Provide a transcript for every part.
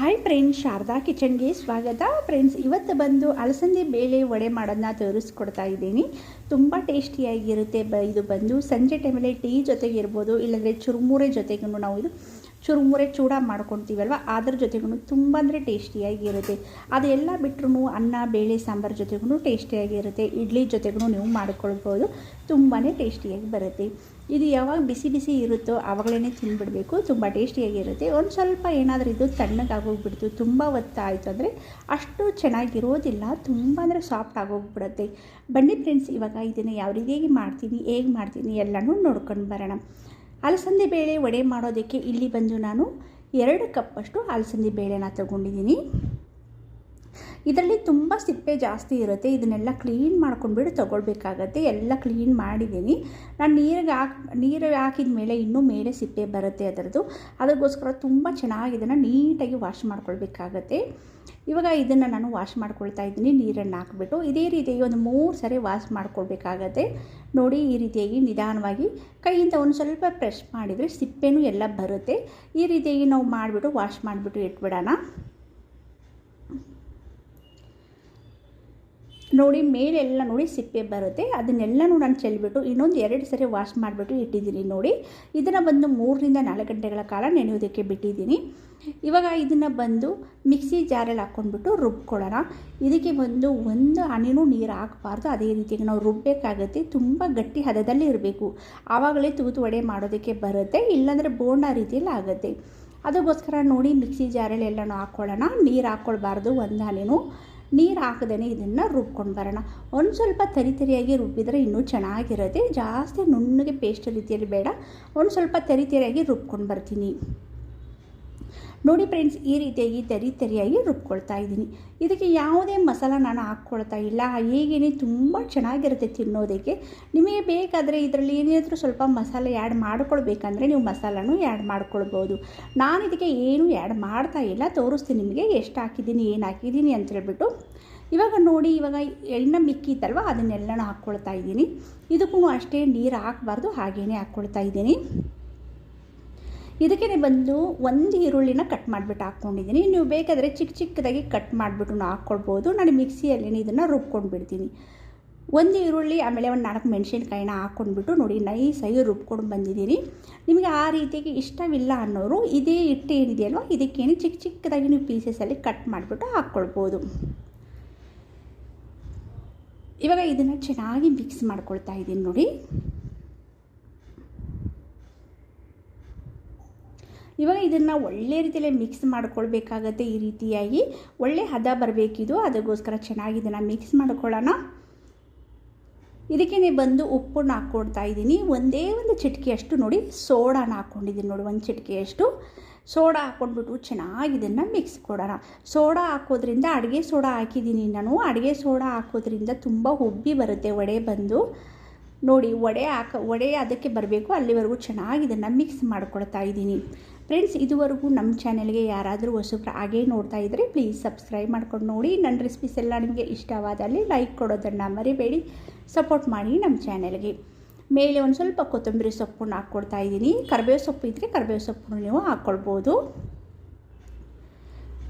Hi friends Sharada ಕಿಚನ್ಗೆ ಸ್ವಾಗತ. Friends ಇವತ್ತು ಬಂದು ಅಲಸಂದೆ ಬೇಳೆ ವಡೆ ಮಾಡೋದನ್ನ ತೋರಿಸ್ಕೊಡ್ತಾ ಇದ್ದೀನಿ. ತುಂಬ ಟೇಸ್ಟಿಯಾಗಿರುತ್ತೆ ಬ ಇದು ಬಂದು. ಸಂಜೆ ಟೈಮಲ್ಲಿ ಟೀ ಜೊತೆಗೆ ಇರ್ಬೋದು, ಇಲ್ಲಾಂದರೆ ಚುರುಮುರೆ ಜೊತೆಗೂ ನಾವು ಇದು ಚುರುಮುರೆ ಚೂಡ ಮಾಡ್ಕೊತೀವಲ್ವ? ಅದ್ರ ಜೊತೆಗೂ ತುಂಬ ಅಂದರೆ ಟೇಸ್ಟಿಯಾಗಿರುತ್ತೆ. ಅದೆಲ್ಲ ಬಿಟ್ಟರು ಅನ್ನ, ಬೇಳೆ, ಸಾಂಬಾರು ಜೊತೆಗೂ ಟೇಸ್ಟಿಯಾಗಿರುತ್ತೆ. ಇಡ್ಲಿ ಜೊತೆಗೂ ನೀವು ಮಾಡ್ಕೊಳ್ಬೋದು. ತುಂಬಾ ಟೇಸ್ಟಿಯಾಗಿ ಬರುತ್ತೆ. ಇದು ಯಾವಾಗ ಬಿಸಿ ಬಿಸಿ ಇರುತ್ತೋ ಆವಾಗಲೇ ತಿಂದುಬಿಡಬೇಕು, ತುಂಬ ಟೇಸ್ಟಿಯಾಗಿರುತ್ತೆ. ಒಂದು ಸ್ವಲ್ಪ ಏನಾದರೂ ಇದು ತಣ್ಣಗಾಗೋಗ್ಬಿಡ್ತು, ತುಂಬ ಹೊತ್ತಾಯಿತು ಅಂದರೆ ಅಷ್ಟು ಚೆನ್ನಾಗಿರೋದಿಲ್ಲ, ತುಂಬ ಅಂದರೆ ಸಾಫ್ಟ್ ಆಗೋಗ್ಬಿಡುತ್ತೆ. ಬನ್ನಿ ಫ್ರೆಂಡ್ಸ್ ಇವಾಗ ಇದನ್ನು ಯಾವ ರೀತಿಯಾಗಿ ಮಾಡ್ತೀನಿ, ಹೇಗೆ ಮಾಡ್ತೀನಿ ಎಲ್ಲನೂ ನೋಡ್ಕೊಂಡು ಬರೋಣ. ಅಲಸಂದಿ ಬೇಳೆ ವಡೆ ಮಾಡೋದಕ್ಕೆ ಇಲ್ಲಿ ಬಂದು ನಾನು ಎರಡು ಕಪ್ಪಷ್ಟು ಅಲಸಂದಿ ಬೇಳೆನ ತಗೊಂಡಿದ್ದೀನಿ. ಇದರಲ್ಲಿ ತುಂಬ ಸಿಪ್ಪೆ ಜಾಸ್ತಿ ಇರುತ್ತೆ. ಇದನ್ನೆಲ್ಲ ಕ್ಲೀನ್ ಮಾಡ್ಕೊಂಡ್ಬಿಟ್ಟು ತೊಗೊಳ್ಬೇಕಾಗತ್ತೆ. ಎಲ್ಲ ಕ್ಲೀನ್ ಮಾಡಿದ್ದೀನಿ. ನಾನು ನೀರಿಗೆ ಹಾಕಿ, ನೀರು ಹಾಕಿದ ಮೇಲೆ ಇನ್ನೂ ಮೇಲೆ ಸಿಪ್ಪೆ ಬರುತ್ತೆ ಅದರದ್ದು. ಅದಕ್ಕೋಸ್ಕರ ತುಂಬ ಚೆನ್ನಾಗಿ ಇದನ್ನು ನೀಟಾಗಿ ವಾಶ್ ಮಾಡ್ಕೊಳ್ಬೇಕಾಗತ್ತೆ. ಇವಾಗ ಇದನ್ನು ನಾನು ವಾಶ್ ಮಾಡ್ಕೊಳ್ತಾ ಇದ್ದೀನಿ. ನೀರನ್ನು ಹಾಕ್ಬಿಟ್ಟು ಇದೇ ರೀತಿಯಾಗಿ ಒಂದು ಮೂರು ಸರಿ ವಾಶ್ ಮಾಡ್ಕೊಳ್ಬೇಕಾಗತ್ತೆ. ನೋಡಿ ಈ ರೀತಿಯಾಗಿ ನಿಧಾನವಾಗಿ ಕೈಯಿಂದ ಒಂದು ಸ್ವಲ್ಪ ಪ್ರೆಸ್ ಮಾಡಿದರೆ ಸಿಪ್ಪೆನೂ ಎಲ್ಲ ಬರುತ್ತೆ. ಈ ರೀತಿಯಾಗಿ ನಾವು ಮಾಡಿಬಿಟ್ಟು ವಾಶ್ ಮಾಡಿಬಿಟ್ಟು ಇಟ್ಬಿಡೋಣ. ನೋಡಿ, ಮೇಲೆಲ್ಲ ನೋಡಿ ಸಿಪ್ಪೆ ಬರುತ್ತೆ. ಅದನ್ನೆಲ್ಲನೂ ನಾನು ಚೆಲ್ಬಿಟ್ಟು ಇನ್ನೊಂದು ಎರಡು ಸರಿ ವಾಶ್ ಮಾಡಿಬಿಟ್ಟು ಇಟ್ಟಿದ್ದೀನಿ ನೋಡಿ. ಇದನ್ನು ಬಂದು ಮೂರರಿಂದ ನಾಲ್ಕು ಗಂಟೆಗಳ ಕಾಲ ನೆನೆಯೋದಕ್ಕೆ ಬಿಟ್ಟಿದ್ದೀನಿ. ಇವಾಗ ಇದನ್ನು ಬಂದು ಮಿಕ್ಸಿ ಜಾರಲ್ಲಿ ಹಾಕ್ಕೊಂಡ್ಬಿಟ್ಟು ರುಬ್ಕೊಳ್ಳೋಣ. ಇದಕ್ಕೆ ಬಂದು ಒಂದು ಹನಿನೂ ನೀರು ಹಾಕಬಾರ್ದು. ಅದೇ ರೀತಿಯಾಗಿ ನಾವು ರುಬ್ಬಬೇಕಾಗತ್ತೆ ತುಂಬ ಗಟ್ಟಿ ಹದದಲ್ಲಿ ಇರಬೇಕು. ಆವಾಗಲೇ ತೂತು ವಡೆ ಮಾಡೋದಕ್ಕೆ ಬರುತ್ತೆ. ಇಲ್ಲಾಂದರೆ ಬೋಂಡ ರೀತಿಯಲ್ಲಿ ಆಗುತ್ತೆ. ಅದಕ್ಕೋಸ್ಕರ ನೋಡಿ, ಮಿಕ್ಸಿ ಜಾರಲ್ಲಿ ಎಲ್ಲನೂ ಹಾಕ್ಕೊಳ್ಳೋಣ. ನೀರು ಹಾಕ್ಕೊಳ್ಬಾರ್ದು. ಒಂದು ಹನಿನೂ. ನೀರು ಹಾಕದೇ ಇದನ್ನು ರುಬ್ಕೊಂಡು ಬರೋಣ. ಒಂದು ಸ್ವಲ್ಪ ತರಿ ತರಿಯಾಗಿ ರುಬ್ಬಿದರೆ ಇನ್ನೂ ಚೆನ್ನಾಗಿರುತ್ತೆ. ಜಾಸ್ತಿ ನುಣ್ಣಗೆ ಪೇಸ್ಟ್ ರೀತಿಯಲ್ಲಿ ಬೇಡ. ಒಂದು ಸ್ವಲ್ಪ ತರಿ ತರಿಯಾಗಿ ರುಬ್ಕೊಂಡು ಬರ್ತೀನಿ. ನೋಡಿ ಫ್ರೆಂಡ್ಸ್, ಈ ರೀತಿಯಾಗಿ ತರಿ ತರಿಯಾಗಿ ರುಬ್ಕೊಳ್ತಾ ಇದ್ದೀನಿ. ಇದಕ್ಕೆ ಯಾವುದೇ ಮಸಾಲ ನಾನು ಹಾಕ್ಕೊಳ್ತಾ ಇಲ್ಲ. ಹೇಗೇನೆ ತುಂಬ ಚೆನ್ನಾಗಿರುತ್ತೆ ತಿನ್ನೋದಕ್ಕೆ. ನಿಮಗೆ ಬೇಕಾದರೆ ಇದರಲ್ಲಿ ಏನಾದರೂ ಸ್ವಲ್ಪ ಮಸಾಲೆ ಆ್ಯಡ್ ಮಾಡ್ಕೊಳ್ಬೇಕಂದ್ರೆ ನೀವು ಮಸಾಲನೂ ಆ್ಯಡ್ ಮಾಡ್ಕೊಳ್ಬೋದು. ನಾನು ಇದಕ್ಕೆ ಏನು ಆ್ಯಡ್ ಮಾಡ್ತಾ ಇಲ್ಲ. ತೋರಿಸ್ತೀನಿ ನಿಮಗೆ ಎಷ್ಟು ಹಾಕಿದ್ದೀನಿ, ಏನು ಹಾಕಿದ್ದೀನಿ ಅಂತ ಹೇಳ್ಬಿಟ್ಟು. ಇವಾಗ ನೋಡಿ, ಇವಾಗ ಎಣ್ಣೆ ಮಿಕ್ಕಿತ್ತಲ್ವ, ಅದನ್ನೆಲ್ಲನೂ ಹಾಕ್ಕೊಳ್ತಾ ಇದ್ದೀನಿ. ಇದಕ್ಕೂ ಅಷ್ಟೇ ನೀರು ಹಾಕಬಾರ್ದು ಹಾಗೇ ಹಾಕ್ಕೊಳ್ತಾ ಇದ್ದೀನಿ. ಇದಕ್ಕೆ ಬಂದು ಒಂದು ಈರುಳ್ಳಿನ ಕಟ್ ಮಾಡಿಬಿಟ್ಟು ಹಾಕ್ಕೊಂಡಿದ್ದೀನಿ. ನೀವು ಬೇಕಾದರೆ ಚಿಕ್ಕ ಚಿಕ್ಕದಾಗಿ ಕಟ್ ಮಾಡಿಬಿಟ್ಟು ಹಾಕ್ಕೊಳ್ಬೋದು. ನಾನು ಮಿಕ್ಸಿಯಲ್ಲಿ ಇದನ್ನು ರುಬ್ಕೊಂಡು ಬಿಡ್ತೀನಿ ಒಂದು ಈರುಳ್ಳಿ, ಆಮೇಲೆ ಒಂದು ನಾಲ್ಕು ಮೆಣಸಿನ್ಕಾಯಿನ ಹಾಕ್ಕೊಂಡ್ಬಿಟ್ಟು ನೋಡಿ, ನೈಸಾಗಿ ರುಬ್ಕೊಂಡು ಬಂದಿದ್ದೀನಿ. ನಿಮಗೆ ಆ ರೀತಿಯಾಗಿ ಇಷ್ಟವಿಲ್ಲ ಅನ್ನೋರು ಇದೇ ಹಿಟ್ಟು ಏನಿದೆಯಲ್ವ, ಇದಕ್ಕೇನು ಚಿಕ್ಕ ಚಿಕ್ಕದಾಗಿ ನೀವು ಪೀಸಸಲ್ಲಿ ಕಟ್ ಮಾಡಿಬಿಟ್ಟು ಹಾಕ್ಕೊಳ್ಬೋದು. ಇವಾಗ ಇದನ್ನು ಚೆನ್ನಾಗಿ ಮಿಕ್ಸ್ ಮಾಡ್ಕೊಳ್ತಾ ಇದ್ದೀನಿ ನೋಡಿ. ಇವಾಗ ಇದನ್ನು ಒಳ್ಳೆ ರೀತಿಯಲ್ಲಿ ಮಿಕ್ಸ್ ಮಾಡ್ಕೊಳ್ಬೇಕಾಗತ್ತೆ ಈ ರೀತಿಯಾಗಿ. ಒಳ್ಳೆ ಹದ ಬರಬೇಕಿದು, ಅದಕ್ಕೋಸ್ಕರ ಚೆನ್ನಾಗಿ ಇದನ್ನು ಮಿಕ್ಸ್ ಮಾಡ್ಕೊಳ್ಳೋಣ. ಇದಕ್ಕೆ ಬಂದು ಉಪ್ಪನ್ನು ಹಾಕ್ಕೊಡ್ತಾ ಇದ್ದೀನಿ. ಒಂದೇ ಒಂದು ಚಿಟಿಕೆಯಷ್ಟು ನೋಡಿ ಸೋಡಾನ ಹಾಕ್ಕೊಂಡಿದ್ದೀನಿ ನೋಡಿ, ಒಂದು ಚಿಟಿಕೆಯಷ್ಟು. ಸೋಡಾ ಹಾಕ್ಕೊಂಡ್ಬಿಟ್ಟು ಚೆನ್ನಾಗಿ ಇದನ್ನು ಮಿಕ್ಸ್ ಕೊಡೋಣ. ಸೋಡಾ ಹಾಕೋದ್ರಿಂದ ಅಡುಗೆ ಸೋಡಾ ಹಾಕಿದ್ದೀನಿ ನಾನು. ಅಡುಗೆ ಸೋಡಾ ಹಾಕೋದ್ರಿಂದ ತುಂಬ ಉಬ್ಬಿ ಬರುತ್ತೆ ವಡೆ ಬಂದು. ನೋಡಿ ವಡೆ ಹಾಕ, ವಡೆ ಅದಕ್ಕೆ ಬರಬೇಕು. ಅಲ್ಲಿವರೆಗೂ ಚೆನ್ನಾಗಿ ಇದನ್ನು ಮಿಕ್ಸ್ ಮಾಡ್ಕೊಳ್ತಾ ಇದ್ದೀನಿ. ಫ್ರೆಂಡ್ಸ್ ಇದುವರೆಗೂ ನಮ್ಮ ಚಾನೆಲ್ಗೆ ಯಾರಾದರೂ ಹೊಸಬ್ರು ಹಾಗೇ ನೋಡ್ತಾ ಇದ್ದರೆ ಪ್ಲೀಸ್ ಸಬ್ಸ್ಕ್ರೈಬ್ ಮಾಡ್ಕೊಂಡು ನೋಡಿ. ನನ್ನ ರೆಸಿಪೀಸ್ ಎಲ್ಲ ನಿಮಗೆ ಇಷ್ಟವಾದಲ್ಲಿ ಲೈಕ್ ಕೊಡೋದನ್ನು ಮರಿಬೇಡಿ. ಸಪೋರ್ಟ್ ಮಾಡಿ ನಮ್ಮ ಚಾನೆಲ್ಗೆ ಮೇಲೆ ಒಂದು ಸ್ವಲ್ಪ ಕೊತ್ತಂಬರಿ ಸೊಪ್ಪನ್ನು ಹಾಕ್ಕೊಡ್ತಾ ಇದ್ದೀನಿ. ಕರಿಬೇವು ಸೊಪ್ಪು ಇದ್ದರೆ ಕರಿಬೇವು ಸೊಪ್ಪನ್ನು ನೀವು ಹಾಕ್ಕೊಳ್ಬೋದು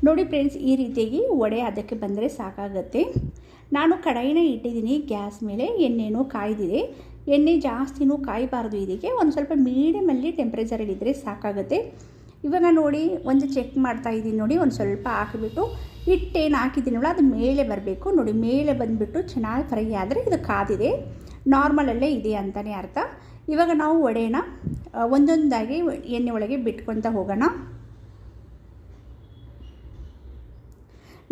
ನೋಡಿ ಫ್ರೆಂಡ್ಸ್ ಈ ರೀತಿಯಾಗಿ ವಡೆ ಅದಕ್ಕೆ ಬಂದರೆ ಸಾಕಾಗತ್ತೆ. ನಾನು ಕಡಾಯಿನ ಇಟ್ಟಿದ್ದೀನಿ ಗ್ಯಾಸ್ ಮೇಲೆ. ಎಣ್ಣೆನೂ ಕಾಯ್ದಿದೆ. ಎಣ್ಣೆ ಜಾಸ್ತಿನೂ ಕಾಯಬಾರ್ದು ಇದಕ್ಕೆ. ಒಂದು ಸ್ವಲ್ಪ ಮೀಡಿಯಮಲ್ಲಿ ಟೆಂಪ್ರೇಚರಲ್ಲಿ ಇದ್ದರೆ ಸಾಕಾಗುತ್ತೆ. ಇವಾಗ ನೋಡಿ, ಒಂದು ಚೆಕ್ ಮಾಡ್ತಾ ಇದ್ದೀನಿ ನೋಡಿ, ಒಂದು ಸ್ವಲ್ಪ ಹಾಕಿಬಿಟ್ಟು ಹಿಟ್ಟೇನು ಹಾಕಿದ್ದೀನಲ್ಲ, ಅದು ಮೇಲೆ ಬರಬೇಕು. ನೋಡಿ, ಮೇಲೆ ಬಂದುಬಿಟ್ಟು ಚೆನ್ನಾಗಿ ಫ್ರೈ ಆದರೆ ಇದು ಕಾದಿದೆ. ನಾರ್ಮಲಲ್ಲೇ ಇದೆ ಅಂತಲೇ ಅರ್ಥ. ಇವಾಗ ನಾವು ಒಡೆಯೋಣ ಒಂದೊಂದಾಗಿ ಎಣ್ಣೆ ಒಳಗೆ ಬಿಟ್ಕೊತ ಹೋಗೋಣ.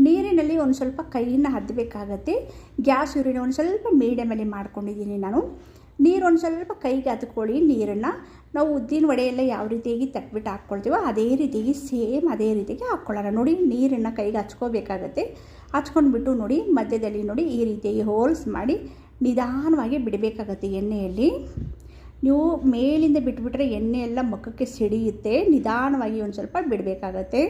ನೀರಿನಲ್ಲಿ ಒಂದು ಸ್ವಲ್ಪ ಕೈಯನ್ನು ಹದ್ದಬೇಕಾಗತ್ತೆ ಗ್ಯಾಸ್ ಉರಿನ ಒಂದು ಸ್ವಲ್ಪ ಮೀಡಿಯಮಲ್ಲಿ ಮಾಡ್ಕೊಂಡಿದ್ದೀನಿ ನಾನು. ನೀರು ಒಂದು ಸ್ವಲ್ಪ ಕೈಗೆ ಹತ್ಕೊಳ್ಳಿ ನೀರನ್ನು. ನಾವು ಉದ್ದಿನ ವಡೆಯೆಲ್ಲ ಯಾವ ರೀತಿಯಾಗಿ ತಟ್ಬಿಟ್ಟು ಹಾಕ್ಕೊಳ್ತೀವೋ ಅದೇ ರೀತಿಯಾಗಿ ಸೇಮ್ ಅದೇ ರೀತಿಯಾಗಿ ಹಾಕ್ಕೊಳ್ಳೋಣ. ನೋಡಿ, ನೀರನ್ನು ಕೈಗೆ ಹಚ್ಕೋಬೇಕಾಗತ್ತೆ. ಹಚ್ಕೊಂಡ್ಬಿಟ್ಟು ನೋಡಿ, ಮಧ್ಯದಲ್ಲಿ ನೋಡಿ ಈ ರೀತಿಯಾಗಿ ಹೋಲ್ಸ್ ಮಾಡಿ ನಿಧಾನವಾಗಿ ಬಿಡಬೇಕಾಗತ್ತೆ ಎಣ್ಣೆಯಲ್ಲಿ. ನೀವು ಮೇಲಿಂದ ಬಿಟ್ಬಿಟ್ರೆ ಎಣ್ಣೆ ಎಲ್ಲ ಮುಖಕ್ಕೆ ಸಿಡಿಯುತ್ತೆ. ನಿಧಾನವಾಗಿ ಒಂದು ಸ್ವಲ್ಪ ಬಿಡಬೇಕಾಗತ್ತೆ.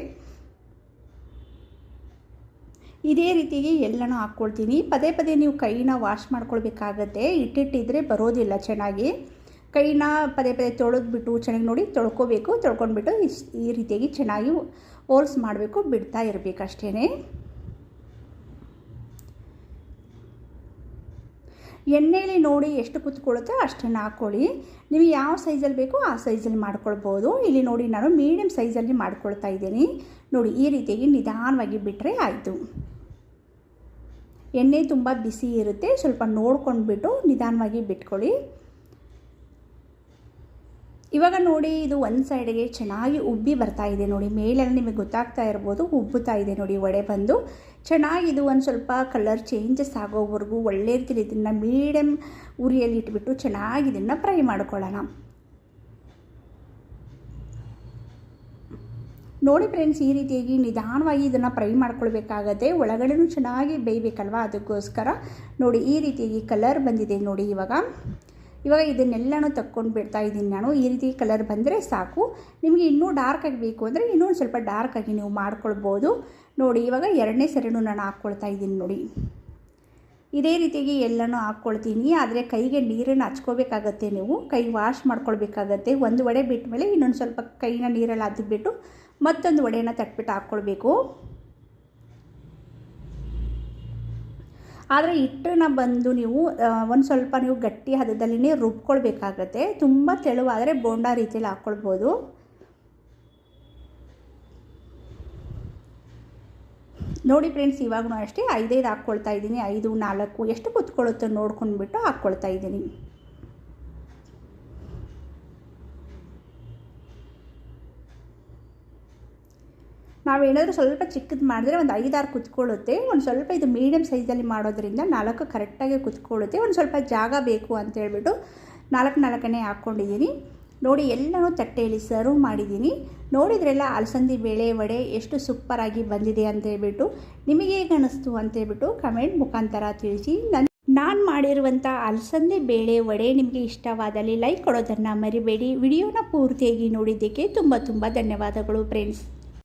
ಇದೇ ರೀತಿಗೆ ಎಲ್ಲನೂ ಹಾಕ್ಕೊಳ್ತೀನಿ. ಪದೇ ಪದೇ ನೀವು ಕೈನ ವಾಶ್ ಮಾಡ್ಕೊಳ್ಬೇಕಾಗತ್ತೆ. ಇಟ್ಟಿಟ್ಟಿದ್ರೆ ಬರೋದಿಲ್ಲ ಚೆನ್ನಾಗಿ. ಕೈನ ಪದೇ ಪದೇ ತೊಳೆದ್ಬಿಟ್ಟು ಚೆನ್ನಾಗಿ ನೋಡಿ ತೊಳ್ಕೊಬೇಕು. ತೊಳ್ಕೊಂಡ್ಬಿಟ್ಟು ಇಸ್ ಈ ರೀತಿಯಾಗಿ ಚೆನ್ನಾಗಿ ಹೋಲ್ಸ್ ಮಾಡಬೇಕು. ಬಿಡ್ತಾ ಇರಬೇಕು ಅಷ್ಟೇ ಎಣ್ಣೆಯಲ್ಲಿ ನೋಡಿ ಎಷ್ಟು ಕೂತ್ಕೊಳ್ಳುತ್ತೆ ಅಷ್ಟನ್ನು ಹಾಕ್ಕೊಳ್ಳಿ. ನೀವು ಯಾವ ಸೈಜಲ್ಲಿ ಬೇಕೋ ಆ ಸೈಜಲ್ಲಿ ಮಾಡ್ಕೊಳ್ಬೋದು. ಇಲ್ಲಿ ನೋಡಿ ನಾನು ಮೀಡಿಯಮ್ ಸೈಜಲ್ಲಿ ಮಾಡ್ಕೊಳ್ತಾ ಇದ್ದೀನಿ. ನೋಡಿ ಈ ರೀತಿಯಾಗಿ ನಿಧಾನವಾಗಿ ಬಿಟ್ಟರೆ ಆಯಿತು. ಎಣ್ಣೆ ತುಂಬ ಬಿಸಿ ಇರುತ್ತೆ, ಸ್ವಲ್ಪ ನೋಡ್ಕೊಂಡ್ಬಿಟ್ಟು ನಿಧಾನವಾಗಿ ಬಿಟ್ಕೊಳ್ಳಿ. ಇವಾಗ ನೋಡಿ, ಇದು ಒಂದು ಸೈಡಿಗೆ ಚೆನ್ನಾಗಿ ಉಬ್ಬಿ ಬರ್ತಾ ಇದೆ ನೋಡಿ. ಮೇಲೆಲ್ಲ ನಿಮಗೆ ಗೊತ್ತಾಗ್ತಾ ಇರ್ಬೋದು, ಉಬ್ಬುತ್ತಾ ಇದೆ ನೋಡಿ. ವಡೆ ಬಂದು ಚೆನ್ನಾಗಿ ಇದು ಒಂದು ಸ್ವಲ್ಪ ಕಲರ್ ಚೇಂಜಸ್ ಆಗೋವರೆಗೂ ಒಳ್ಳೆ ರೀತಿಯಲ್ಲಿ ಇದನ್ನು ಮೀಡಿಯಮ್ ಉರಿಯಲ್ಲಿ ಇಟ್ಬಿಟ್ಟು ಚೆನ್ನಾಗಿ ಇದನ್ನು ಫ್ರೈ ಮಾಡ್ಕೊಳ್ಳೋಣ. ನೋಡಿ ಫ್ರೆಂಡ್ಸ್ ಈ ರೀತಿಯಾಗಿ ನಿಧಾನವಾಗಿ ಇದನ್ನು ಫ್ರೈ ಮಾಡ್ಕೊಳ್ಬೇಕಾಗತ್ತೆ. ಒಳಗಡೆನೂ ಚೆನ್ನಾಗಿ ಬೇಯಬೇಕಲ್ವಾ? ಅದಕ್ಕೋಸ್ಕರ ನೋಡಿ, ಈ ರೀತಿಯಾಗಿ ಕಲರ್ ಬಂದಿದೆ ನೋಡಿ ಇವಾಗ. ಇವಾಗ ಇದನ್ನೆಲ್ಲನೂ ತಕ್ಕೊಂಡು ಬಿಡ್ತಾ ಇದ್ದೀನಿ ನಾನು. ಈ ರೀತಿ ಕಲರ್ ಬಂದರೆ ಸಾಕು. ನಿಮಗೆ ಇನ್ನೂ ಡಾರ್ಕ್ ಆಗಬೇಕು ಅಂದರೆ ಇನ್ನೂ ಸ್ವಲ್ಪ ಡಾರ್ಕ್ ಆಗಿ ನೀವು ಮಾಡ್ಕೊಳ್ಬೋದು. ನೋಡಿ, ಇವಾಗ ಎರಡನೇ ಸರಿನೂ ನಾನು ಹಾಕ್ಕೊಳ್ತಾ ಇದ್ದೀನಿ ನೋಡಿ. ಇದೇ ರೀತಿಯಾಗಿ ಎಲ್ಲನೂ ಹಾಕ್ಕೊಳ್ತೀನಿ. ಆದರೆ ಕೈಗೆ ನೀರನ್ನು ಹಚ್ಕೋಬೇಕಾಗತ್ತೆ ನೀವು. ಕೈ ವಾಶ್ ಮಾಡ್ಕೊಳ್ಬೇಕಾಗತ್ತೆ. ಒಂದು ವಡೆ ಬಿಟ್ಟ ಮೇಲೆ ಇನ್ನೊಂದು ಸ್ವಲ್ಪ ಕೈನ ನೀರಲ್ಲಿ ಅದ್ಬಿಟ್ಟು ಮತ್ತೊಂದು ವಡೆಯನ್ನು ತಟ್ಬಿಟ್ಟು ಹಾಕ್ಕೊಳ್ಬೇಕು. ಆದರೆ ಹಿಟ್ಟನ್ನ ಬಂದು ನೀವು ಒಂದು ಸ್ವಲ್ಪ ನೀವು ಗಟ್ಟಿ ಹದದಲ್ಲಿನೇ ರುಬ್ಕೊಳ್ಬೇಕಾಗತ್ತೆ. ತುಂಬ ತೆಳುವಾದರೆ ಬೋಂಡಾ ರೀತಿಯಲ್ಲಿ ಹಾಕ್ಕೊಳ್ಬೋದು. ನೋಡಿ ಫ್ರೆಂಡ್ಸ್ ಇವಾಗೂ ಅಷ್ಟೇ ಐದೈದು ಹಾಕ್ಕೊಳ್ತಾ ಇದ್ದೀನಿ. ಐದು, ನಾಲ್ಕು, ಎಷ್ಟು ಕುತ್ಕೊಳ್ಳುತ್ತೋ ನೋಡ್ಕೊಂಡ್ಬಿಟ್ಟು ಹಾಕ್ಕೊಳ್ತಾ ಇದ್ದೀನಿ. ನಾವೇನಾದರೂ ಸ್ವಲ್ಪ ಚಿಕ್ಕದು ಮಾಡಿದ್ರೆ ಒಂದು ಐದಾರು ಕುತ್ಕೊಳ್ಳುತ್ತೆ. ಒಂದು ಸ್ವಲ್ಪ ಇದು ಮೀಡಿಯಮ್ ಸೈಜಲ್ಲಿ ಮಾಡೋದ್ರಿಂದ ನಾಲ್ಕು ಕರೆಕ್ಟಾಗಿ ಕುತ್ಕೊಳ್ಳುತ್ತೆ. ಒಂದು ಸ್ವಲ್ಪ ಜಾಗ ಬೇಕು ಅಂತ ಹೇಳ್ಬಿಟ್ಟು ನಾಲ್ಕು ನಾಲ್ಕನೇ ಹಾಕ್ಕೊಂಡಿದ್ದೀನಿ ನೋಡಿ, ಎಲ್ಲನೂ ತಟ್ಟೆಯಲ್ಲಿ ಸರ್ವ್ ಮಾಡಿದ್ದೀನಿ. ನೋಡಿದ್ರೆಲ್ಲ ಅಲಸಂದಿ ಬೇಳೆ ವಡೆ ಎಷ್ಟು ಸೂಪರಾಗಿ ಬಂದಿದೆ ಅಂತ ಹೇಳ್ಬಿಟ್ಟು ನಿಮಗೆ ಹೇಗೆ ಅಂತ ಹೇಳ್ಬಿಟ್ಟು ಕಮೆಂಟ್ ಮುಖಾಂತರ ತಿಳಿಸಿ. ನನ್ನ ನಾನು ಮಾಡಿರುವಂಥ ಅಲಸಂದೆ ಬೇಳೆ ವಡೆ ನಿಮಗೆ ಇಷ್ಟವಾದಲ್ಲಿ ಲೈಕ್ ಕೊಡೋದನ್ನು ಮರಿಬೇಡಿ. ವಿಡಿಯೋನ ಪೂರ್ತಿಯಾಗಿ ನೋಡಿದ್ದಕ್ಕೆ ತುಂಬ ತುಂಬ ಧನ್ಯವಾದಗಳು ಫ್ರೆಂಡ್ಸ್